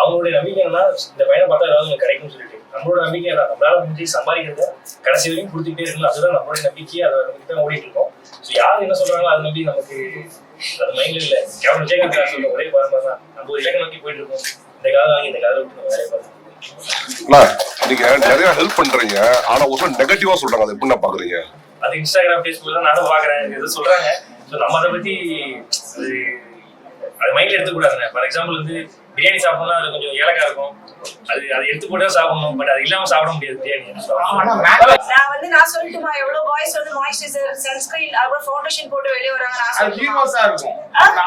அவங்களுடைய நம்பிக்கை என்னன்னா இந்த பையனை பார்த்தா ஏதாவது கிடைக்கும்னு சொல்லிட்டு. நம்மளோட நம்பிக்கை என்ன நம்மளால முடிஞ்சு சம்பாதிக்கிறத கடைசி வரைக்கும் கொடுத்துக்கிட்டே இருக்கணும் அதுதான் நம்மளோட நம்பிக்கை அதை நம்பி தான் ஓடிட்டு இருக்கோம். ஸோ யார் என்ன சொல்றாங்களோ அதை நம்பி நமக்கு அது மைண்ட்ல இல்லை. எவ்வளவு விஜயகாந்த் சொல்ல ஒரே பாரமா தான் நம்ம ஒரு இலக்கை நோக்கி போயிட்டு இருக்கோம். இந்த காலம் வாங்கி இந்த காலம் விட்டு நம்ம வேலையை பார்க்கணும் நீங்க நிறைய ஹெல்ப் பண்றீங்க. ஆனா ஒரு நெகட்டிவா சொல்றாங்க. அதை எப்படி பாக்குறீங்க? அது இன்ஸ்டாகிராம் ஃபேஸ்புக் தான் நானும் பாக்குறேன். இது சொல்றாங்க. ஸோ நம்ம அதை பத்தி அது அது மைண்ட்ல எடுத்துக்கூடாதுண்ணே ஃபார் எக்ஸாம்பிள் வந்து பிரியாணி சாப்பிடணும்னா அது கொஞ்சம் ஏலக்காய் இருக்கும் அது அதை எடுத்து போட்டு சாப்பிடணும் பட் அது இல்லாம சாப்பிட முடியாது பிரியாணி நான் வந்து நான் சொல்லட்டுமா எவ்வளவு பாய்ஸ் வந்து மாய்ஸ்சரைசர் சன்ஸ்கிரீன் அப்புறம் ஃபவுண்டேஷன் போட்டு வெளிய வராங்க நான் அது? ஹீரோஸா இருக்கும்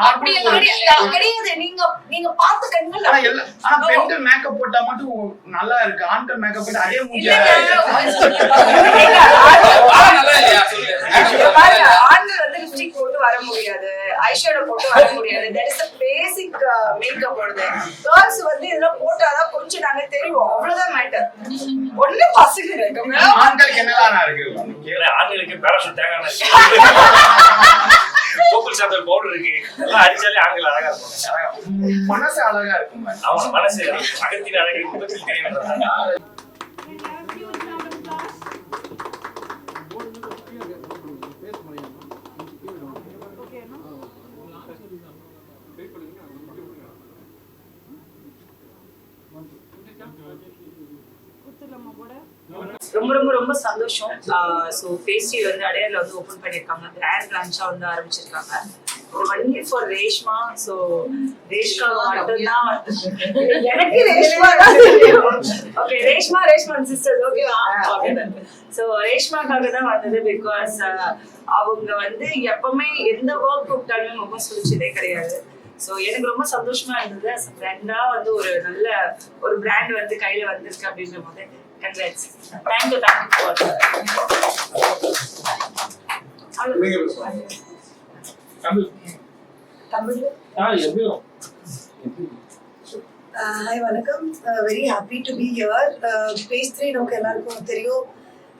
அப்படி எல்லாம் கிடையாது. நீங்க நீங்க பார்த்த கண்கள் ஆனா பெண்கள் மேக்கப் போட்டா மட்டும் நல்லா இருக்கு ஆண்கள் மேக்கப் போட்டு அதே பாருங்க, ஆண்கள் லிப்ஸ்டிக் போட்டு வர முடியாது ஐஷேடோ போட்டு வர முடியாது. தட் இஸ் பேசிக் மேக்கப் வருது கேர்ள்ஸ் வந்து இதெல்லாம் போட்டாதான் கொஞ்சம் நாங்க தெரியும் அவ்வளவுதான் மேட்டர் ஒண்ணு பசங்க இருக்குங்க ஆண்களுக்கு என்னதான் இருக்கு? ஆண்களுக்கு பேராஷூட் தேங்காய் இருக்கு. கோகுல் பவுடர் இருக்கு. எல்லாம் அடிச்சாலே ஆண்கள் அழகா இருக்கும் அழகா மனசு அழகா இருக்கும். அவன் மனசு அகத்தின் அழகு முகத்தில் தெரியும் ரொம்ப ரொம்ப ரொம்ப சந்தோஷம். ஸோ பேஸ்ட்ரி வந்து அடையார்ல வந்து ஓப்பன் பண்ணியிருக்காங்க. கிராண்ட் பிரான்ச்சா வந்து ஆரம்பிச்சிருக்காங்க. Only for Reshma. So Reshma மட்டும்தான் எனக்கு ரேஷ்மா ஓகே ரேஷ்மா ரேஷ்மா சிஸ்டர் ஓகேவா ஸோ ரேஷ்மாக்காக தான் வந்தது பிகாஸ் அவங்க வந்து எப்பவுமே எந்த ஒர்க் கூப்பிட்டாலுமே முகம் சுழிச்சதே கிடையாது. ஸோ எனக்கு ரொம்ப சந்தோஷமா இருந்தது. As a ஃப்ரெண்டா வந்து ஒரு நல்ல ஒரு பிராண்ட் வந்து கையில வந்திருக்கு அப்படின்ற போது congrats thank you thank you Tamil hi வணக்கம். Very happy to be here Page three நமக்கு எல்லாருக்கும் தெரியும்.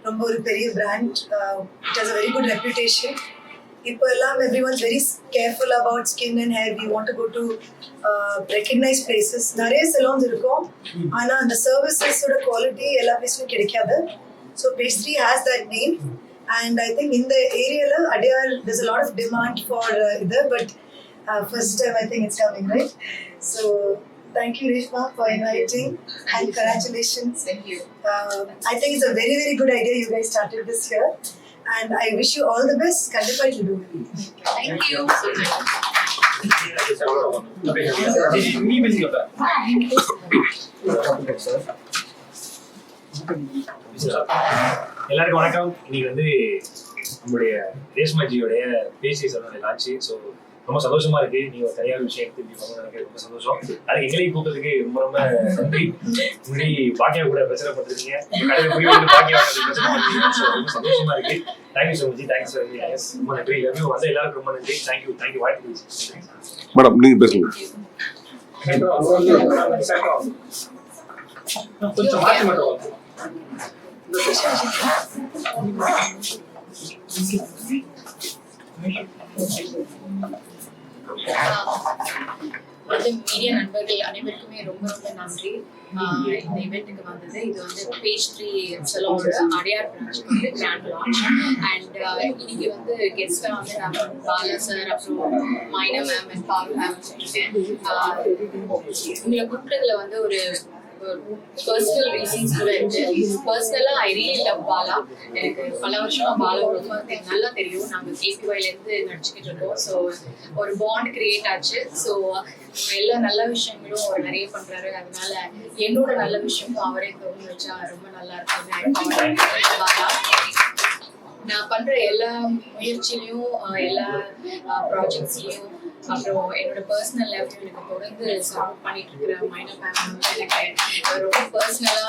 ரொம்ப ஒரு பெரிய brand it has a very good reputation இப்போ எல்லாம் everyone very careful about skin and hair we want to go to recognise places நிறைய செலோன்ஸ் இருக்கும் ஆனால் அந்த சர்வீசஸோட குவாலிட்டி எல்லா பிளேஸ்லையும் கிடைக்காது so Page Three has that name and I think இந்த ஏரியாவில் Adyar there's a lot of demand for uh, இது but uh, first time I think it's coming, right? So thank you, Rishma, for inviting and congratulations. Thank you. Uh, I think it's a very, very good idea you guys started this year. And I wish you all the best. Kandipa it will do. Thank you. நீ பேசிக்கப்ப எல்லாருக்கும் வணக்கம் இன்னைக்கு வந்து நம்மளுடைய ரேஷ்மாஜியோடைய பேசி சொல்லுடைய launch so ரொம்ப சந்தோஷமா இருக்கு. நீங்க தனியார் விஷயம் எடுத்து இப்படி எனக்கு ரொம்ப சந்தோஷம். அதுக்கு எங்களையும் கூப்பிட்டதுக்கு ரொம்ப ரொம்ப நன்றி. முன்னாடி பாக்கியா கூட பிரச்சனை பண்ணிருக்கீங்க கடையில் போய் வந்து பாக்கியா பிரச்சனை ரொம்ப சந்தோஷமா இருக்கு. Thank you so much thanks sir ரொம்ப நன்றி. எல்லாருமே வந்த எல்லாருக்கும் ரொம்ப நன்றி. தேங்க்யூ தேங்க்யூ வாய்ப்பு மேடம் நீங்க பேசுங்க. கொஞ்சம் மாற்றி மட்டும் வந்து மீடியா நண்பர்கள் அனைவருக்குமே ரொம்ப ரொம்ப நன்றி. இந்த இவெண்ட்டுக்கு வந்தது. இது வந்து பேஜ் த்ரீ செலோட அடையார் பிரான்ச் வந்து கிராண்ட் லான்ச் அண்ட் இன்னைக்கு வந்து கெஸ்டா வந்து நம்ம பாலா சார் அப்புறம் மைனா மேம் அண்ட் பால் மேம் உங்களை கூப்பிட்டதுல வந்து ஒரு பர்சனல் ரீசன்ஸ் கூட இருக்கு. பர்சனலா ஐ ரியலி லவ் பாலா. எனக்கு பல வருஷமா பாலா ரொம்ப நல்லா தெரியும். நாங்க கேபிஒய்ல இருந்து நடிச்சுக்கிட்டு இருக்கோம். ஸோ ஒரு பாண்ட் கிரியேட் ஆச்சு. ஸோ எல்லா நல்ல விஷயங்களும் அவர் நிறைய பண்றாரு. அதனால என்னோட நல்ல விஷயமும் அவரே தொடர்ந்து வச்சா ரொம்ப நல்லா இருக்கும். பாலா நான் பண்ற எல்லா முயற்சியிலையும் எல்லா ப்ராஜெக்ட்ஸ்லயும் அப்புறம் என்னோட பர்சனல் லைஃப்ல எனக்கு தொடர்ந்து சப்போர்ட் பண்ணிட்டு இருக்கிற மைனர் மேம் வந்து எனக்கு ரொம்ப பர்சனலா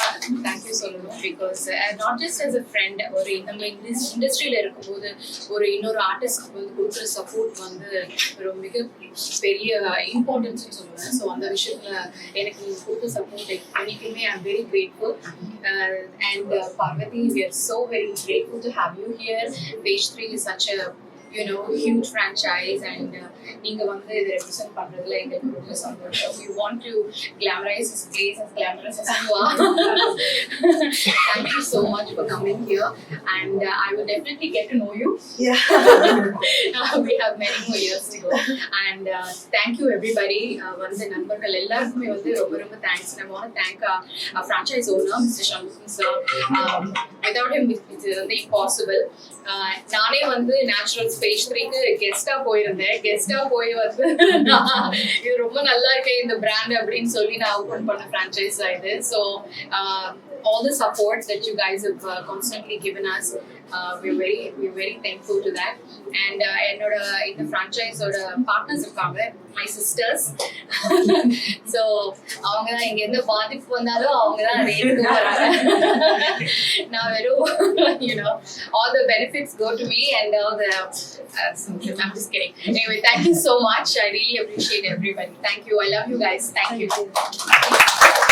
தேங்க்யூ சொல்லணும் because not just as a friend ஒரு நம்ம இண்டஸ்ட்ரியில இருக்கும்போது ஒரு இன்னொரு ஆர்டிஸ்ட்க்கு வந்து கொடுக்குற சப்போர்ட் வந்து ஒரு மிக பெரிய இம்பார்ட்டன்ஸ் சொல்லுவேன். ஸோ அந்த விஷயத்துல எனக்கு நீங்க கொடுத்த சப்போர்ட் என்றைக்குமே I very grateful and Parvathi we are so very grateful to have you here. Page 3 is such a you know huge franchise and uh, நீங்க வந்து இதை ரெப்ரசென்ட் பண்றதுல எங்களுக்கு ரொம்ப சந்தோஷம் we want to glamorize this place as glamorous as you are thank you so much for coming here and uh, I will definitely get to know you Yeah. we have many more years to go and uh, thank you everybody uh, வந்த நண்பர்கள் எல்லாருக்குமே வந்து ரொம்ப ரொம்ப thanks நம்ம want to thank our, our franchise owner Mr. Shanmugam sir um, without him it- இது வந்து impossible uh, நானே வந்து நேச்சுரல் ஸ்பேஸ் த்ரீக்கு கெஸ்டா போயிருந்தேன். கெஸ்டா போய் வந்து நான் இது ரொம்ப நல்லா இருக்கே இந்த பிராண்ட் அப்படின்னு சொல்லி நான் ஓபன் பண்ண ஃப்ரான்ச்சைஸ் இது. So all the support that you guys have uh, constantly given us uh, we're very we're very thankful to that and uh, என்னோட இந்த ஃப்ரான்ச்சைஸோட பார்ட்னர்ஸ் இருக்காங்க மை சிஸ்டர்ஸ் ஸோ அவங்க தான் இங்க எந்த பாதிப்பு வந்தாலும் அவங்க தான் அதை எடுத்து வராங்க நான் வெறும் you know all the benefits go to me and all the uh, I'm just kidding anyway thank you so much I really appreciate everybody thank you I love you guys thank you நான் இங்க உட்கார்ந்து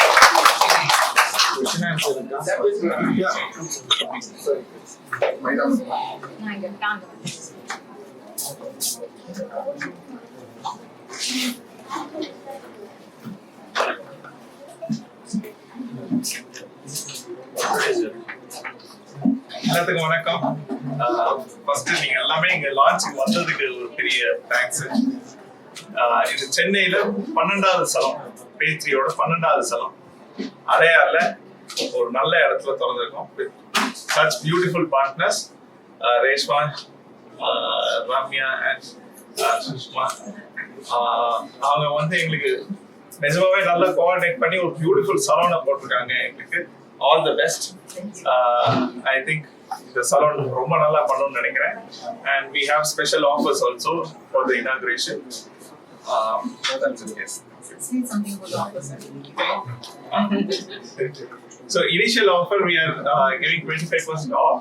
எல்லாத்துக்கும் வணக்கம். First நீங்க எல்லாமே இங்க லான்ச்சுக்கு வந்ததுக்கு ஒரு பெரிய தேங்க்ஸ் இது சென்னையில பன்னெண்டாவது சலம் பேத்ரியோட பன்னெண்டாவது சலம். அடையாறுல ஒரு நல்ல இடத்துல திறந்திருக்கோம். Such beautiful partners Reshma Ramya and Sushma அவங்க வந்து எங்களுக்கு நிஜமாவே நல்லா கோஆர்டினேட் பண்ணி ஒரு பியூட்டிஃபுல் சலோனை போட்டிருக்காங்க எங்களுக்கு. All the best I think இந்த சலூன் ரொம்ப நல்லா பண்ணணும்னு நினைக்கிறேன். And we have special offers also for the inauguration say something about the officer so initial offer we are uh, giving 25% off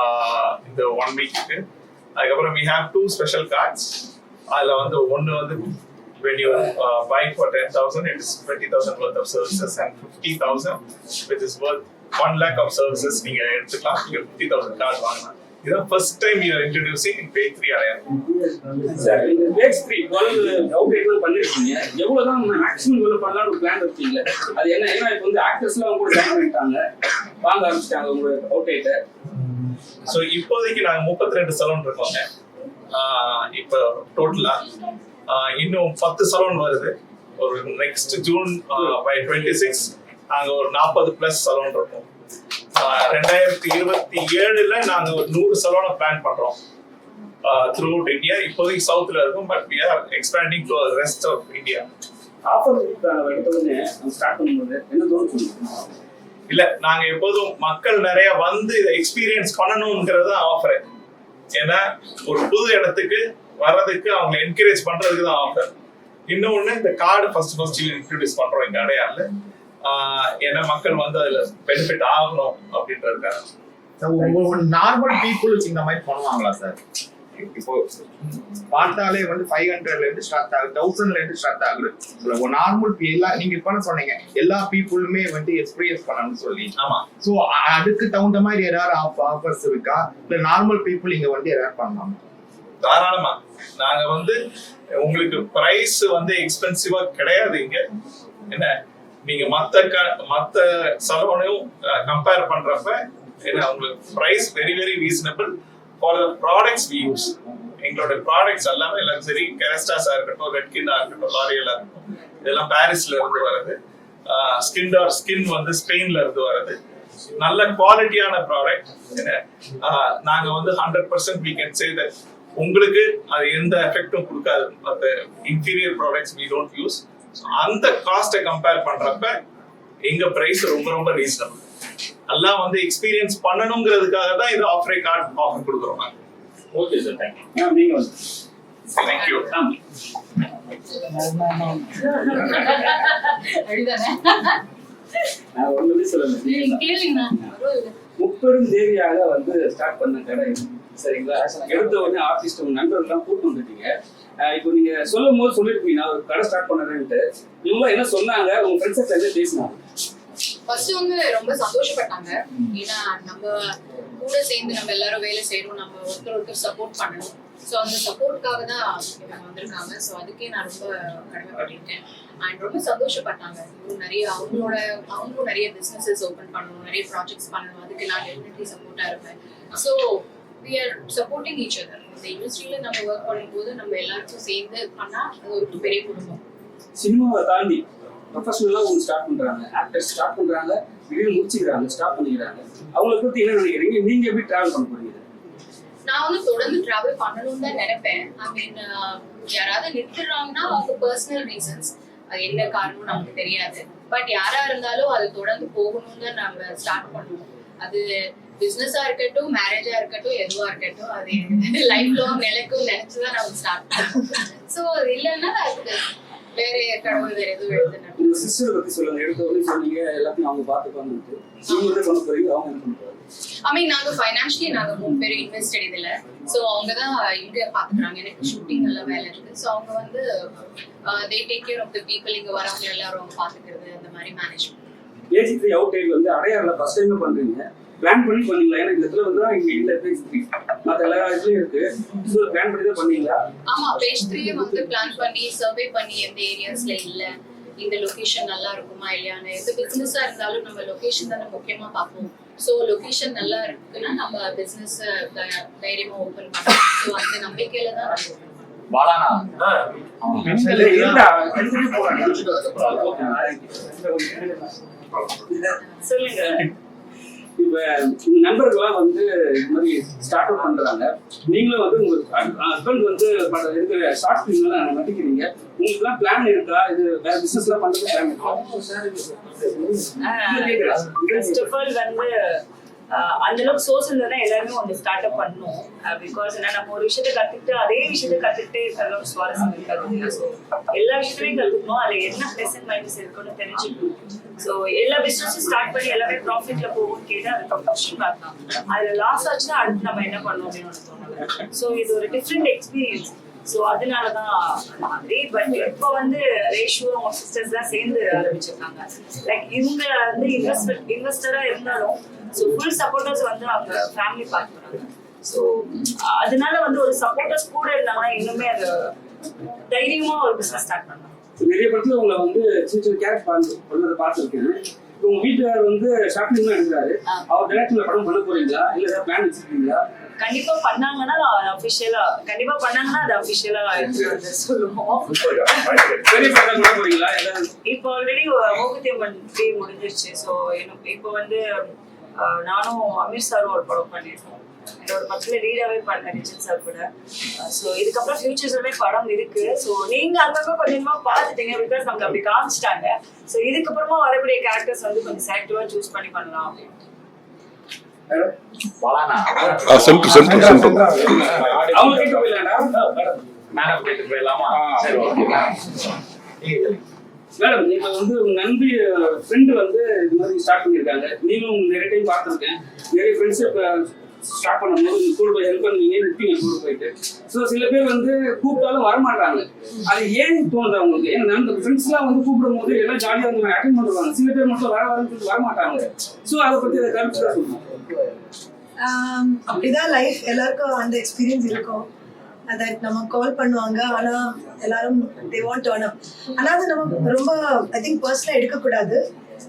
uh, இந்த ஒன் வீக்கு அதுக்கப்புறம் we have two special cards அதுல வந்து ஒன்னு வந்து when you uh, buy for 10000 it is 20000 worth of services and 50000 which is worth 1 lakh of services நீங்க எடுத்துக்கலாம் நீங்க 50000 card வாங்கலாம் இதான் first time you are introducing in Page three அடையாளம். சார் இந்த பேக்ஸ் த்ரீ டுவெல் அவுட் எல்லாம் பண்ணிருக்கீங்க. எவ்வளவுதான் மேக்ஸிமம் இவ்வளவு பண்ணலாம்னு ஒரு பிளான் வச்சீங்க அது என்ன ஏன்னா இப்போ வந்து ஆக்டர்ஸ் எல்லாம் கூட ஜாயின் பண்ணிட்டாங்க வாங்க ஆரம்பிச்சிட்டாங்க உங்க அவுட் ஐட்ட ஸோ இப்போதைக்கு நாங்கள் முப்பத்தி ரெண்டு சலூன் இருக்கோங்க இப்போ டோட்டலா இன்னும் பத்து சலூன் வருது. ஒரு next June by twenty six நாங்கள் ஒரு நாற்பது ப்ளஸ் சலூன் இருக்கோம். ரெண்டாயிரத்தி இருபத்தி ஏழுல நாங்கள் ஒரு நூறு சலூனை பிளான் பண்றோம். த்ரூ அவுட் இந்தியா இப்போதைக்கு சவுத்தில் இருக்கும் but we are expanding to rest of India offer start பண்ணும்போது என்ன தோணும் இல்ல நாங்க எப்போதும் மக்கள் நிறைய வந்து இதை எக்ஸ்பீரியன்ஸ் பண்ணணுங்கிறது தான் ஆஃபர் ஏன்னா ஒரு புது இடத்துக்கு வர்றதுக்கு அவங்க என்கரேஜ் பண்றதுக்கு தான் ஆஃபர் இன்னொன்னு இந்த கார்டு ஃபர்ஸ்ட் ஃபர்ஸ்ட் இன்ட்ரடியூஸ் பண்றோம் இங்க அடையாள ஏன்னா மக்கள் வந்து அதுல பெனிஃபிட் ஆகணும் அப்படின்றதுக்காக. நார்மல் பீப்புளுக்கு இந்த மாதிரி பண்ணுவாங்களா சார் இப்போ பார்த்தாலே வந்து ஃபைவ் ஹண்ட்ரட்ல இருந்து ஸ்டார்ட் ஆகுது தௌசண்ட்ல இருந்து ஸ்டார்ட் ஆகுது. ஒரு நார்மல் எல்லா நீங்க இப்ப என்ன சொன்னீங்க எல்லா பீப்புளுமே வந்து எக்ஸ்பீரியன்ஸ் பண்ணணும்னு சொல்லி. ஆமா. சோ அதுக்கு தகுந்த மாதிரி ஏதாவது ஆஃபர்ஸ் இருக்கா? இல்ல நார்மல் பீப்புள் இங்க வந்து ஏதாவது பண்ணலாம்? தாராளமா. நாங்க வந்து உங்களுக்கு பிரைஸ் வந்து எக்ஸ்பென்சிவா கிடையாது இங்க. என்ன? நீங்க மத்த க- மத்த சலூனையும் கம்பேர் பண்றப்ப என்ன உங்களுக்கு price very very reasonable for the products we use எங்களோட ப்ராடக்ட்ஸ் எல்லாமே லக்ஸரி கெரஸ்டாஸா இருக்கட்டும் ரெட்கின்னா இருக்கட்டும் லாரியலா இருக்கட்டும் இதெல்லாம் பாரிஸ்ல இருந்து வருது ஸ்கின் ஆர் ஸ்கின் வந்து ஸ்பெயின்ல இருந்து வருது நல்ல குவாலிட்டியான ப்ராடக்ட் என்ன நாங்க வந்து hundred percent we can say that உங்களுக்கு அது எந்த எஃபெக்டும் கொடுக்காது. மற்ற interior products we don't use அந்த காஸ்ட்டை கம்பேர் பண்றப்ப எங்க பிரைஸ் ரொம்ப ரொம்ப ரீசனபிள் எல்லாம் வந்து எக்ஸ்பீரியன்ஸ் பண்ணணுங்கிறதுக்காக தான் இது ஆஃபரே கார்டு ஆஃபர் கொடுக்குறோம் நாங்க. ஓகே சார் தேங்க்யூ நீங்க வந்து. தேங்க்யூ நான் ஒண்ணுமே சொல்லல. முப்பெரும் தேவியாக வந்து ஸ்டார்ட் பண்ண கடை. சரிங்களா? எடுத்த உடனே ஆர்டிஸ்ட் உங்க நண்பர்கள்லாம் கூட்டு வந்துட்டீங்க. இப்போ நீங்க சொல்லும் போது சொல்லிருப்பீங்க ஒரு கடை ஸ்டார்ட் பண்ணறேன்ட்டு. இவங்க என்ன சொன்னாங்க உங்க ஃப்ரெண்ட்ஸ் என்ன பேசினாங்க ஃபர்ஸ்ட் வந்து ரொம்ப சந்தோஷப்பட்டாங்க. ஏன்னா நம்ம கூட சேர்ந்து நம்ம எல்லாரும் வேலை செய்யறோம் நம்ம ஒருத்தர் ஒருத்தர் சப்போர்ட் பண்ணணும். ஸோ அந்த சப்போர்ட்காக தான் இவங்க வந்திருக்காங்க. ஸோ அதுக்கே நான் ரொம்ப கடமைப்பட்டிருக்கேன். அண்ட் ரொம்ப சந்தோஷப்பட்டாங்க. இன்னும் நிறைய அவங்களோட அவங்களும் நிறைய பிஸ்னஸஸ் ஓப்பன் பண்ணணும் நிறைய ப்ராஜெக்ட்ஸ் பண்ணணும். அதுக்கு நான் டெஃபினெட்லி சப்போர்ட்டாக இருப்பேன். So we are supporting each other இந்த இண்டஸ்ட்ரியில் நம்ம ஒர்க் பண்ணும்போது நம்ம எல்லாருக்கும் சேர்ந்து பண்ணால் அது ஒரு பெரிய குடும்பம். சினிமாவை தாண்டி ப்ரொஃபஷனலாக ஒன்று ஸ்டார்ட் பண்றாங்க. ஆக்டர் ஸ்டார்ட் பண்றாங்க. திடீர்னு முடிச்சுக்கிறாங்க ஸ்டாப் பண்ணிக்கிறாங்க. அவங்கள பத்தி என்ன நினைக்கிறீங்க? நீங்க எப்படி டிராவல் பண்ண போறீங்க? நான் வந்து தொடர்ந்து டிராவல் பண்ணணும்னு தான் நினைப்பேன். ஐ மீன் யாராவது நிறுத்துறாங்கன்னா அவங்க பர்சனல் ரீசன்ஸ் அது என்ன காரணம் நமக்கு தெரியாது. பட் யாரா இருந்தாலும் அது தொடர்ந்து போகணும்னு தான் நம்ம ஸ்டார்ட் பண்ணுவோம். அது பிசினஸா இருக்கட்டும் மேரேஜா இருக்கட்டும் எதுவா இருக்கட்டும் அது லைஃப் லாங் நிலைக்கும் நினைச்சுதான் நம்ம ஸ்டார்ட் பண்ணுவோம் ஸோ அது இல்லைன்னா அதுக்கு வேற கடவுள் வேற எதுவும் எழுதுனா உங்க சிஸ்டர் பத்தி சொல்லுங்க. எடுத்த உடனே சொன்னீங்க எல்லாத்தையும் அவங்க பார்த்துப்பாங்க நீங்க போறீங்க? அவங்க என்ன ஐ மீன் நாங்க ஃபைனான்ஷியலி நாங்க மூணு பேரும் இன்வெஸ்டட் இதுல சோ அவங்க தான் இங்க பாத்துக்கிறாங்க. எனக்கு ஷூட்டிங் எல்லாம் வேலை இருக்கு. சோ அவங்க வந்து they take care of the people இங்க வரவங்க எல்லாரும் பாத்துக்கிறது அந்த மாதிரி manage AG three out time வந்து அடையாறுல ஃபர்ஸ்ட் டைம் பண்றீங்க. பிளான் பண்ணி பண்ணீங்களா? ஏன்னா இந்த இடத்துல வந்து இங்க இல்ல பேஜ் த்ரீ மற்ற எல்லா இதுலயும் இருக்கு. ஸோ பிளான் பண்ணி தான் பண்ணீங்களா? ஆமா பேஜ் த்ரீ வந்து பிளான் பண்ணி சர்வே பண்ணி எந்த ஏரியாஸ்ல இல்ல இந்த லொகேஷன் நல்லா இருக்குமா இல்லையான்னு எந்த பிசினஸா இருந்தாலும் நம்ம லொகேஷன் தானே முக்கியமா பார்ப்போம். ஸோ லொகேஷன் நல்லா இருக்குன்னா நம்ம பிசினஸ் தைரியமா ஓபன் பண்ணலாம். ஸோ அந்த நம்பிக்கையில தான் நம்ம. பாலானா. சொல்லுங்க. இப்ப உங்க நண்பர்கள்லாம் வந்து இது மாதிரி ஸ்டார்ட் அப் பண்றாங்க. நீங்களும் வந்து உங்க ஹஸ்பண்ட் வந்து இருக்கிற ஷார்ட் ஃபிலிம் நடிக்கிறீங்க. உங்களுக்குலாம் பிளான் இருக்கா? இது வேற பிசினஸ் எல்லாம் பண்றது பிளான் இருக்கா? அந்த அளவுக்கு சோர்ஸ் இருந்ததுன்னா எல்லாருமே ஒன்று ஸ்டார்ட் அப் பண்ணணும் பிகாஸ் என்ன நம்ம ஒரு விஷயத்த கத்துக்கிட்டு அதே விஷயத்தை கத்துக்கிட்டே இருக்கிற சுவாரஸ்யம் இருக்காது ஸோ எல்லா விஷயத்தையும் கத்துக்கணும். அதுல என்ன ப்ளஸ் மைண்டஸ் இருக்குன்னு தெரிஞ்சுக்கணும். ஸோ எல்லா பிசினஸும் ஸ்டார்ட் பண்ணி எல்லாமே ப்ராஃபிட்ல போகும்னு கேட்டால் அதுக்கு கஷ்டம் தான் அதுல லாஸ் ஆச்சுன்னா அடுத்து நம்ம என்ன பண்ணணும் அப்படின்னு தோணுது ஸோ இது ஒரு டிஃப்ரெண்ட் எக்ஸ்பீரியன்ஸ் ஸோ அதனால தான் அந்த மாதிரி பட் இப்போ வந்து ரேஷியோ அவங்க சிஸ்டர்ஸ் தான் சேர்ந்து ஆரம்பிச்சிருக்காங்க. லைக் இவங்க வந்து இன்வெஸ்ட் இன்வெஸ்டரா இருந்தாலும் ஸோ ஃபுல் சப்போர்ட்டர்ஸ் வந்து அவங்க ஃபேமிலி பார்க்குறாங்க ஸோ அதனால வந்து ஒரு சப்போர்ட்டர்ஸ் கூட இருந்தாங்கன்னா இன்னுமே அது தைரியமா ஒரு பிசினஸ் ஸ்டார்ட் பண்ணலாம். நிறைய படத்துல உங்களை வந்து சின்ன சின்ன கேரக்டர் பார்த்து பண்ணதை பார்த்துருக்கேன். உங்க வீட்டுக்காரர் வந்து ஃபிலிம் தான் எடுக்கிறாரு. அவர் டைரக்ஷன்ல படம் பண்ண போறீங்களா? இல்ல ஏதாவது பிளான் வச்சிருக்கீங்களா? கண்டிப்பா பண்ணாங்கன்னா அஃபிஷியலா கண்டிப்பா பண்ணாங்கன்னா அது அஃபிஷியலா சொல்லுவோம். இப்போ ஆல்ரெடி மூகுத்தியம்மன் த்ரீ முடிஞ்சிருச்சு. ஸோ எனக்கு இப்போ வந்து நானும் அமீர் சாரும் ஒரு படம் பண்ணியிருக்கோம். என்னோட படத்துல லீடாவே பண்ண ரிச்சன் சார் கூட. ஸோ இதுக்கப்புறம் ஃபியூச்சர்ஸ்லுமே படம் இருக்கு. ஸோ நீங்க அங்கங்க கொஞ்சமா பார்த்துட்டீங்க. பிகாஸ் நமக்கு அப்படி காமிச்சிட்டாங்க. ஸோ இதுக்கப்புறமா வரக்கூடிய கேரக்டர்ஸ் வந்து கொஞ்சம் செலக்டிவா சூஸ் பண்ணி பண்ணலாம் அப்படின்னு. Center center center. அவங்க கேட்டு போயிடலாம்டா மேடம் நீங்க வந்து உங்க நண்பி ஃப்ரெண்டு வந்து இது மாதிரி ஸ்டார்ட் பண்ணிருக்காங்க. நீங்களும் நிறைய டைம் பார்த்துருக்கேன். நிறைய ஃப்ரெண்ட்ஸ் ஸ்டார்ட் பண்ணும்போது நீங்க கூட போய் ஹெல்ப் பண்ணுவீங்க நிற்பீங்க கூட போயிட்டு. ஸோ சில பேர் வந்து கூப்பிட்டாலும் வரமாட்டாங்க. அது ஏன் தோணுது அவங்களுக்கு? ஏன்னா நம்ம ஃப்ரெண்ட்ஸ்லாம் வந்து கூப்பிடும் போது எல்லாம் ஜாலியாக வந்து அட்டன் பண்ணுவாங்க சில பேர் மட்டும் வர வரன்னு வரமாட்டாங்க. ஸோ அதை பத்தி அதை கருத்து தான் சொல்லணும் அப்படிதான் லைஃப் எல்லாருக்கும் அந்த எக்ஸ்பீரியன்ஸ் இருக்கும். அதை நம்ம கால் பண்ணுவாங்க. ஆனா எல்லாரும் தே வாண்ட் டர்ன் அப் ஆனா அது நம்ம ரொம்ப ஐ திங்க் பர்சனலா எடுக்கக்கூடாது.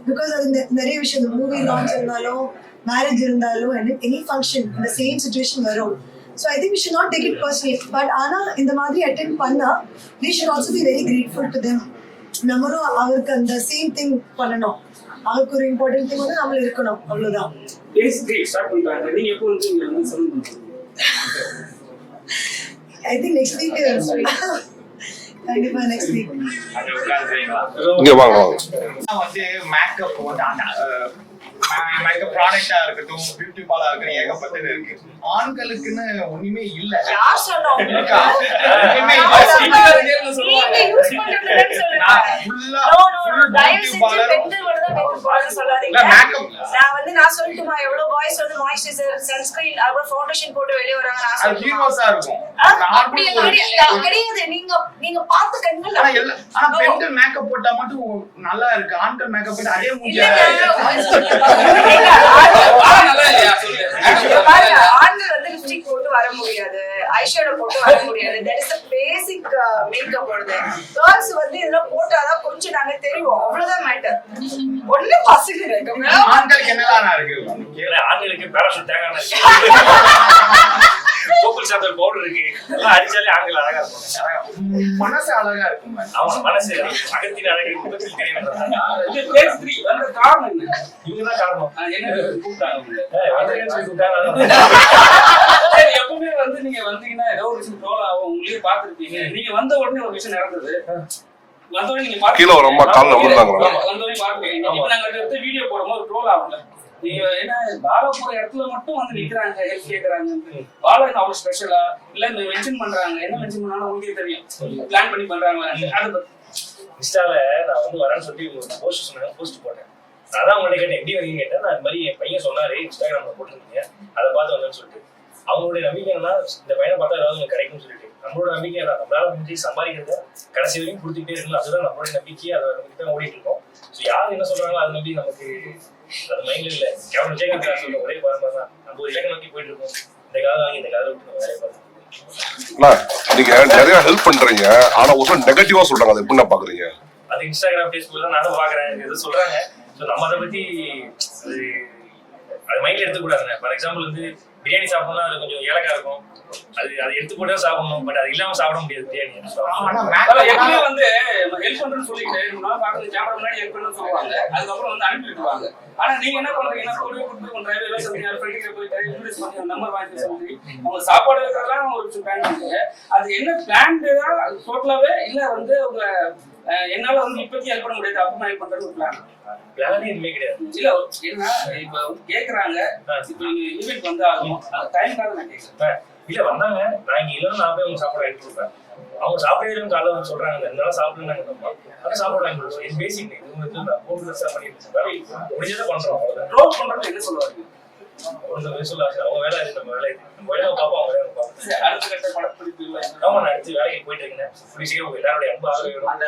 பிகாஸ் அது நிறைய விஷயம் மூவி லான்ச் இருந்தாலும் மேரேஜ் இருந்தாலும் எனி ஃபங்க்ஷன் இந்த சேம் சுச்சுவேஷன் வரும். So I think we should not take it personally but ஆனா இந்த மாதிரி அட்டென்ட் பண்ணா we should also be very grateful to them நம்மளும் அவருக்கு அந்த சேம் திங் பண்ணணும். அவருக்கு ஒரு இம்பார்ட்டன்ட் திங் வந்து நம்மள இருக்கணும். அவ்வளவுதான். Think next week. uh, கண்டிப்பா நெக்ஸ்ட் வீக் இங்க வாங்க வாங்க. வந்து மேக்கப் வந்து மேக்கப் ப்ராடக்டா இருக்கட்டும் பியூட்டி பார்லர் இருக்கட்டும் ஏகப்பட்டது இருக்கு. ஆண்களுக்குன்னு ஒண்ணுமே இல்ல. யார் சொன்னா? ஒண்ணுமே. நான் வந்து நான் சொல்லட்டுமா? எவ்வளவு பாய்ஸ் வந்து மாய்ஸ்சரைசர் சன்ஸ்கிரீன் அப்புறம் ஃபவுண்டேஷன் போட்டு வெளிய வராங்க நான் ஹீரோஸா இருக்கும். நார்மல் கிடையாது. நீங்க நீங்க பார்த்த கண்கள் ஆனா பெண்கள் மேக்கப் போட்டா மட்டும் நல்லா இருக்கு. ஆண்கள் மேக்கப் போட்டா அதே மூஞ்சியா ஆண்கள் வந்து லிப்ஸ்டிக் போட்டு வர முடியாது ஐஷேடோ போட்டு வர முடியாது தட் இஸ் பேசிக் மேக்கப் வருது கேர்ள்ஸ் வந்து இதெல்லாம் போட்டாதான் கொஞ்சம் நாங்க தெரியும் அவ்வளவுதான் மேட்டர் ஒண்ணு பசங்க இருக்காங்க ஆண்களுக்கு என்னதான் இருக்கு? ஆண்களுக்கு பேராசூட் தேங்காய் இருக்கு. கோகுல் சாத்தல் பவுடர் இருக்கு. எல்லாம் அடிச்சாலே ஆண்கள் அழகா இருப்பாங்க. மனசு அழகா இருக்கும் அவங்க மனசு அகத்தின் அழகு முகத்தில் தெரியும் காரணம் என்ன? இவங்க தான் காரணம் என்ன கூப்பிட்டாங்க எப்பவுமே வந்து நீங்க வந்தீங்கன்னா ஏதோ ஒரு விஷயம் ட்ரோல் ஆகும். உங்களையே பார்த்திருப்பீங்க. நீங்க வந்த உடனே ஒரு விஷயம் நடந்தது. வந்த உடனே நீங்க கீழே ஒரு அம்மா கால்ல விழுந்தாங்க. ஆமா, வந்த உடனே பார்த்துருக்கீங்க இப்ப நாங்க எடுத்து வீடியோ போடும்போது ட்ரோல் ஆகல நீங்க என்ன பாலா போற இடத்துல மட்டும் வந்து நிக்கிறாங்க ஹெல்ப் கேட்கறாங்க பாலா என்ன அவ்வளவு ஸ்பெஷலா இல்ல மென்ஷன் பண்றாங்க. என்ன மென்ஷன் பண்ணாலும் உங்களுக்கே தெரியும். பிளான் பண்ணி பண்றாங்களா? அது பத்தி- இன்ஸ்டால நான் வந்து வரேன்னு சொல்லி போஸ்ட் சொன்னாங்க போஸ்ட் போட்டேன். நான் தான் உங்கள்ட்ட கேட்டேன் எப்படி வரீங்க கேட்டேன். நான் இந்த மாதிரி என் பையன் சொன்னாரு இன்ஸ்டாகிராம்ல போட்டிருந்தீங்க. அதை பார்த்து வந்தேன்னு சொல்லிட்டு. அவங்களுடைய நம்பிக்கை என்னன்னா இந்த பையனை பார்த்தா ஏதாவது உங்களுக்கு கிடைக்கும்னு சொல்லிட்டு. நம்மளோட நம்பிக்கை என்ன நம்மளால முடிஞ்சு சம்பாதிக்கிறத கடைசி வரைக்கும் கொடுத்துக்கிட்டே இருக்கணும் அதுதான் நம்மளுடைய நம்பிக்கையே. அதை நம்பி தான் ஓடிட்டு இருக்கோம். ஸோ யார் என்ன சொல்றாங்களோ அதை நம்பி நமக்கு அது மைண்ட்ல இல்ல. சொல்ற ஒரே பாரமா தான். நம்ம ஒரு இலக்கை நோக்கி போயிட்டு இருக்கோம். இந்த காலம் வாங்கி இந்த காலம் விட்டு நம்ம வேலையை பார்க்கணும் அண்ணா, நீங்க நிறைய ஹெல்ப் பண்றீங்க. ஆனா ஒரு நெகட்டிவா சொல்றாங்க. அதை எப்படி பாக்குறீங்க? அது இன்ஸ்டாகிராம் ஃபேஸ்புக் தான் நானும் பாக்குறேன். இது சொல்றாங்க. நம்ம அதை பத்தி அது அது மைண்ட்ல எடுத்துக்கூடாதுண்ணே ஃபார் எக்ஸாம்பிள் வந்து பிரியாணி சாப்பிடணும்னா அது கொஞ்சம் ஏலக்கா இருக்கும். அது அதை எடுத்து போட்டு தான் சாப்பிடணும் பட் அது இல்லாம சாப்பிட முடியாது பிரியாணி. எப்பவுமே வந்து ஹெல்ப் பண்றேன்னு சொல்லிட்டு பாக்குறது கேமரா முன்னாடி ஹெல்ப் பண்ணு சொல்லுவாங்க. அதுக்கப்புறம் வந்து அனுப்பி விட்டுருவாங்க. ஆனா நீங்க என்ன பண்றீங்கன்னா கூடவே உங்க டிரைவர் எல்லாம் சொல்லி ஃப்ரெண்டுக்கு போய் இன்ட்ரடியூஸ் பண்ணி நம்பர் வாங்கி சொல்லி அவங்க சாப்பாடு வைக்கிறதெல்லாம் ஒரு பிளான் பண்ணுங்க. அது என்ன பிளான்டா டோட்டலாவே இல்ல வந்து உங்க என்னால வந்து இப்போதைக்கு ஹெல்ப் பண்ண முடியாது அப்புறமா ஹெல்ப் பண்றது ஒரு பிளான் கிடையாது. இல்ல என்ன இப்ப வந்து கேக்குறாங்க. இப்ப நீங்க ஈவென்ட் வந்து ஆகும் இல்ல வந்தாங்க நான் இங்க இல்லைன்னா நான் போய் அவங்க சாப்பாடு வாங்கி கொடுப்பேன் அவங்க சாப்பிடவே காலைல வந்து சொல்றாங்க இருந்தாலும் சாப்பிடுனாங்க நம்ம அதை சாப்பாடு வாங்கி கொடுப்போம் இது பேசிக் முடிஞ்சதை பண்றோம் பண்றது என்ன சொல்லுவாங்க ஒன்று சொல்ல அவங்க வேலை நம்ம வேலை நம்ம வேலையை பார்ப்போம் அவங்க பார்ப்போம் அடுத்த கட்ட படப்பிடிப்பு இல்லை. ஆமா நான் அடுத்து வேலைக்கு போயிட்டு இருக்கேன். எல்லாருடைய அன்பு ஆதரவு அந்த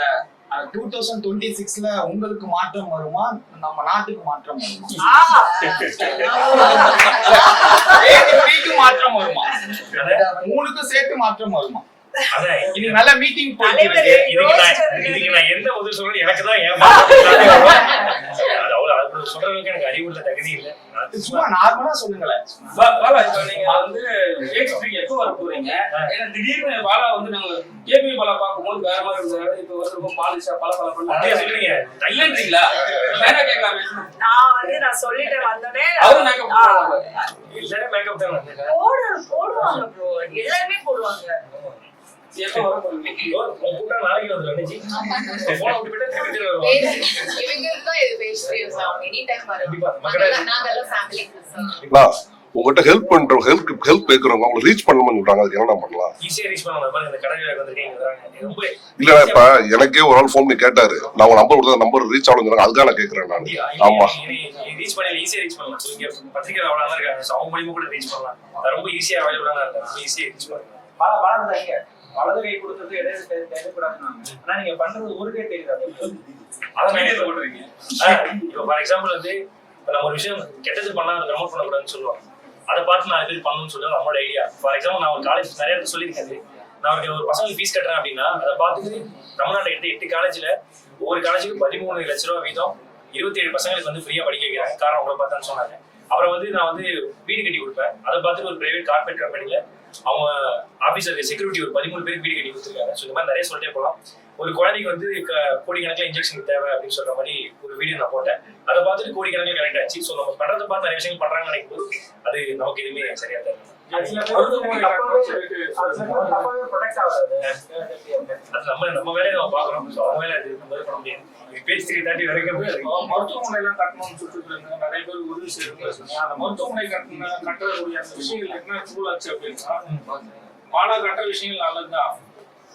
டூ தௌசண்ட் டுவெண்ட்டி சிக்ஸ்ல உங்களுக்கு மாற்றம் வருமா? நம்ம நாட்டுக்கு மாற்றம் வருமா? மாற்றம் வருமா? மூணுக்கும் சேர்த்து மாற்றம் வருமா? அதான் நல்ல மீட்டிங். இருக்கு. இதுக்கு நான் என்ன உதவி சொல்றேன் எனக்கு தான் சொல்றதுக்கு எனக்கு அறிவு இல்ல தகுதி இல்ல. சும்மா நார்மலா சொல்லுங்களேன். பா- பாலா இப்ப நீங்க வந்து எப்போ வர போறீங்க ஏன்னா திடீர்னு பாலா வந்து நாங்க கேபி பாலா பார்க்கும்போது வேற மாதிரி இருந்தாரு. இப்ப வந்து பாலிஷா பல பல அப்படியே பண்ணி சொல்றீங்க. இல்லைன்றீங்களா? வேற கேட்கலாமே நான் வந்து நான் சொல்லிட்டேன் வந்தோடனே அவரு மேக்கப் எல்லாரும் மேக்கப் தான் போடுவாங்க ப்ரோ எல்லாருமே போடுவாங்க. உங்ககிட்ட ஹெல்ப் பண்ற ஹெல்ப் ஹெல்ப் கேக்குறவங்க அவங்க ரீச் பண்ணணும்னு சொல்றாங்க அதுக்கு என்ன பண்ணலாம்? இல்ல இப்ப எனக்கே ஒரு ஆள் ஃபோன் பண்ணி கேட்டாரு. நான் உங்க நம்பர் கொடுத்தா நம்பர் ரீச் ஆகணும் அதுதான் நான் கேக்குறேன் நான். ஆமா. ரீச் பண்ணி ஈஸியா ரீச் பண்ணலாம் So, இங்க பத்திரிக்கை அவ்வளவு இருக்காங்க So, அவங்க மூலியமா கூட ரீச் பண்ணலாம் அது ரொம்ப ஈஸியா அவைலபிளாக இருக்கு ஈஸியா ரீச் பண்ணலாம் பல வளர்ந்தாங்க வலது கை கொடுத்தது இடையில ஆனா நீங்க பண்றது ஊருக்கே தெரியுது. அது அதான் நான் இப்போ ஃபார் எக்ஸாம்பிள் வந்து நம்ம ஒரு விஷயம் கெட்டது பண்ணா அதை ப்ரமோட் பண்ணக்கூடாதுன்னு சொல்லுவாங்க. அதை பார்த்து நான் இது பண்ணணும்னு சொல்றது நம்மளோட ஐடியா ஃபார் எக்ஸாம்பிள் நான் ஒரு காலேஜ் நிறைய இடத்துல சொல்லியிருக்கேன். நான் ஒரு ஒரு பசங்களுக்கு ஃபீஸ் கட்டுறேன் அப்படின்னா அதை பார்த்துட்டு தமிழ்நாட்டில் எட்டு எட்டு காலேஜ்ல ஒவ்வொரு காலேஜுக்கு பதிமூணு லட்ச ரூபா வீதம் இருபத்தி ஏழு பசங்களுக்கு வந்து ஃப்ரீயா படிக்க வைக்கிறாங்க. காரணம் உங்களை பார்த்தான்னு சொன்னாங்க. அப்புறம் வந்து நான் வந்து வீடு கட்டி கொடுப்பேன். அதை பார்த்துட்டு ஒரு பிரைவேட் கார்பரேட் கம்பெனியில் அவங்க ஆபீசர் செக்யூரிட்டி ஒரு பதிமூணு பேருக்கு வீடு கட்டி கொடுத்துருக்காங்க. ஸோ இந்த மாதிரி நிறைய சொல்லிட்டே போகலாம். ஒரு குழந்தைக்கு வந்து க- கோடிக்கணக்கில் இன்ஜெக்ஷன் தேவை அப்படின்னு சொல்ற மாதிரி ஒரு வீடியோ நான் போட்டேன். அதை பார்த்துட்டு கோடிக்கணக்கில் கனெக்ட் ஆச்சு. ஸோ நம்ம பண்றதை பார்த்து நிறைய விஷயங்கள் பண்றாங்கன்னு நினைக்கும் போது அது நமக்கு எதுவுமே சரியா தெரியல நம்ம நம்ம வேலையை நம்ம பாக்குறோம் ஸோ அவங்க வேலை அது பண்ண முடியாது இது பேச்சு திரி வரைக்கும் மருத்துவமனை எல்லாம் கட்டணும்னு சொல்லிட்டு நிறைய பேர் உதவி செய்யறாங்க அந்த மருத்துவமனை கட்டின கட்டக்கூடிய அந்த விஷயங்கள் என்ன ரூல் ஆச்சு அப்படின்னா மாடா கட்ட விஷயங்கள் நல்லதுதான்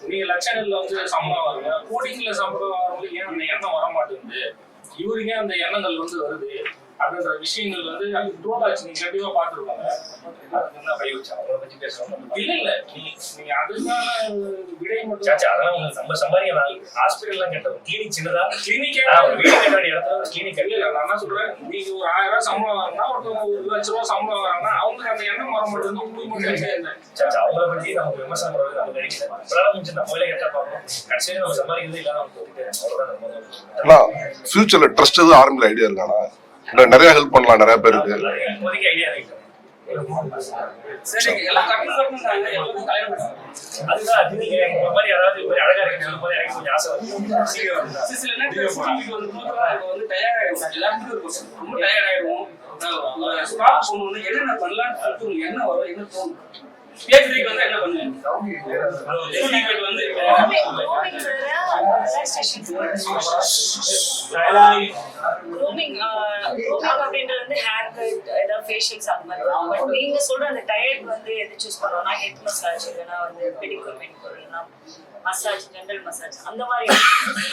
நீங்க லட்சங்கள்ல வந்து சம்பளம் வருங்க கோடிங்கள்ல சம்பளம் வரவங்களுக்கு ஏன் அந்த எண்ணம் வர மாட்டேங்குது இவருக்கே அந்த எண்ணங்கள் வந்து வருது அப்படின்ற விஷயங்கள் வந்து ட்ரோல் ஆச்சு நீங்க கண்டிப்பா பார்த்துருப்பாங்க. அதுக்கு என்ன கை வச்சா அவங்கள பத்தி பேசுறோம் இல்ல இல்ல. நீ நீங்க அதுக்கான விடை மட்டும் சாச்சா அதெல்லாம் உங்களுக்கு நம்ம சம்பாதிக்க நான் ஹாஸ்பிட்டல்லாம் கேட்டோம். கிளினிக் சின்னதா? கிளினிக்கே வீடு கட்ட வேண்டிய இடத்துல கிளினிக் இல்ல இல்ல. நான் என்ன சொல்றேன்? நீங்க ஒரு ஆயிரம் ரூபாய் சம்பளம் வாங்கினா ஒருத்தவங்க ஒரு லட்ச ரூபாய் சம்பளம் வாங்கினா அவங்களுக்கு அந்த எண்ணம் வர மாட்டேங்குது. உங்களுக்கு மட்டும் அவங்கள பத்தி நமக்கு விமர்சனம் பண்றது நமக்கு கிடைக்கல. நம்மளால முடிஞ்சு நம்மளே கரெக்டா பார்க்கணும். கடைசியில நம்ம சம்பாதிக்கிறது இல்லாத நம்ம ஃபியூச்சர்ல ட்ரஸ்ட் எதுவும் ஆரம்பிக்கிற ஐடியா இருக்கானா இன்னும் நிறைய ஹெல்ப் பண்ணலாம் நிறைய பேருக்கு. என்னென்ன பண்ணலாம்னு என்ன வரும் என்ன தோணும்? பேசுறதுக்கு வந்து என்ன பண்ணுவீங்க ஷூட்டிங் வந்து க்ரூமிங் க்ரூமிங் அப்படின்றது வந்து ஹேர் கட் ஏதாவது ஃபேஷியல்ஸ் அந்த மாதிரி தான். பட் நீங்க சொல்ற அந்த டயர்ட் வந்து எது சூஸ் பண்ணோம்னா ஹெட் மசாஜ் இல்லைன்னா வந்து pedicure manicure massage general massage அந்த மாதிரி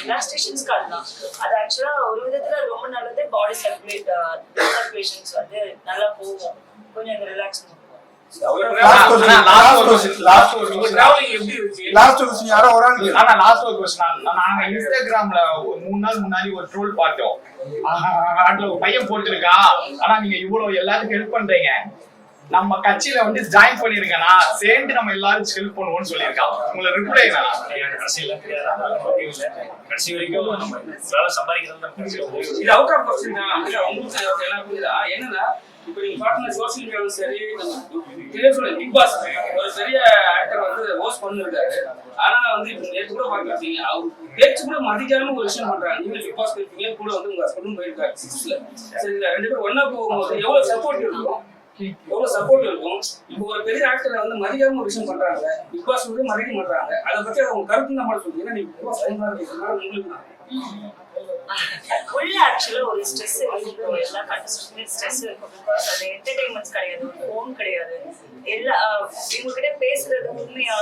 ரிலாக்ஸேஷன்ஸ்க்கு அதுதான். அது ஆக்சுவலா ஒரு விதத்துல அது ரொம்ப நல்லது பாடி சர்க்குலேட் சர்க்குலேஷன்ஸ் வந்து நல்லா போகும். கொஞ்சம் ரிலாக்ஸ் இன்ஸ்டாகிராம்ல ஒரு மூணு நாள் முன்னாடி ஒரு ட்ரோல் பார்த்தோம். அதுல ஒரு பையன் ஆனா நீங்க இவ்வளவு எல்லாத்துக்கும் ஹெல்ப் பண்றீங்க. நம்ம கட்சியில வந்து ஜாயின் பண்ணிருக்கேனா சேர்ந்து நம்ம எல்லாரும் ஹெல்ப் பண்ணுவோம்னு சொல்லியிருக்கான். உங்களை ரிப்ளை இல்லை. கடைசி வரைக்கும் நம்ம சம்பாதிக்கிறது கடைசியில் இது அவுட் ஆஃப் கொஸ்டின் தான் என்னன்னா இப்போ நீங்க பாத்தீங்கன்னா சோசியல் மீடியாவும் சரி பெரிய பிக் பாஸ் ஒரு பெரிய ஆக்டர் வந்து ஹோஸ்ட் பண்ணிருக்காரு. ஆனா வந்து இப்போ நேற்று கூட பாத்துருக்கீங்க அவர் பேச்சு கூட மதிக்காம ஒரு விஷயம் பண்றாங்க நீங்க பிக் பாஸ் போயிருக்கீங்க கூட வந்து உங்க ஹஸ்பண்டும் போயிருக்காரு. சிக்ஸ்ல சரி ரெண்டு பேரும் ஒன்னா போகும்போது எவ்வளவு சப்போர்ட் இருக்கும்? எவ்வளவு சப்போர்ட் இருக்கும்? இப்போ ஒரு பெரிய ஆக்டரை வந்து மதிக்காம ஒரு விஷயம் பண்றாங்க. பிக் பாஸ் வந்து மதிக்க மாட்டாங்க அதை பத்தி அவங்க கருத்து நம்ம சொல்லுங்க நீங்க பிக் பாஸ் உங்களுக்கு உள்ள ஆக்சுவலா ஒரு ஸ்ட்ரெஸ் இருக்கும் எல்லா கண்டஸ்டன்ட்ஸுமே ஸ்ட்ரெஸ் இருக்கும். பிகாஸ் அது என்டர்டைன்மெண்ட்ஸ் கிடையாது ஒரு ஃபோன் கிடையாது. எல்லா இவங்க கிட்ட பேசுறது உண்மையா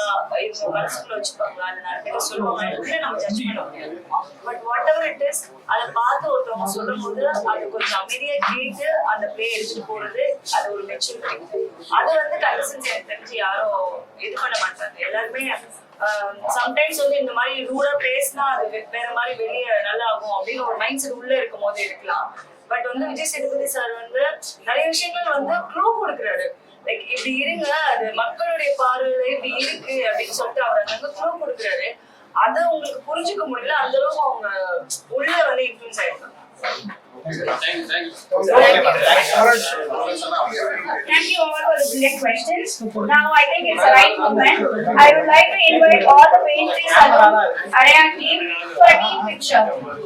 இவங்க மனசுக்குள்ள வச்சுப்பாங்களா? அது நிறைய பேர் சொல்லுவாங்க. நம்ம ஜட்ஜ் பண்ண முடியாது. But whatever it is அதை பார்த்து ஒருத்தவங்க சொல்லும் போது அது கொஞ்சம் அமைதியா கேட்டு அந்த பிளே எடுத்துட்டு போறது அது ஒரு மெச்சூரிட்டி அது வந்து கண்டிஷன்ஸ் எனக்கு தெரிஞ்சு யாரும் இது பண்ண மாட்டாங்க. எல்லாருமே Um, சம்டைம்ஸ் வந்து இந்த மாதிரி ரூடா பேசினா அது வேற மாதிரி வெளியே நல்லா ஆகும் அப்படின்னு ஒரு மைண்ட் செட் உள்ள இருக்கும் போது இருக்கலாம். பட் வந்து விஜய் சேதுபதி சார் வந்து நிறைய விஷயங்கள் வந்து க்ளூ கொடுக்குறாரு. லைக் இப்படி இருங்க அது மக்களுடைய பார்வையில இப்படி இருக்கு அப்படின்னு சொல்லிட்டு அவர் அங்க க்ளூ கொடுக்குறாரு. அதை உங்களுக்கு புரிஞ்சுக்க முடியல அந்த அளவுக்கு அவங்க உள்ள வந்து இன்ஃபுளுன்ஸ் ஆயிருக்காங்க Thank you, all for the brilliant questions. Now I think it's the right moment. I would like to invite all the Paintree I Araya team for a team picture.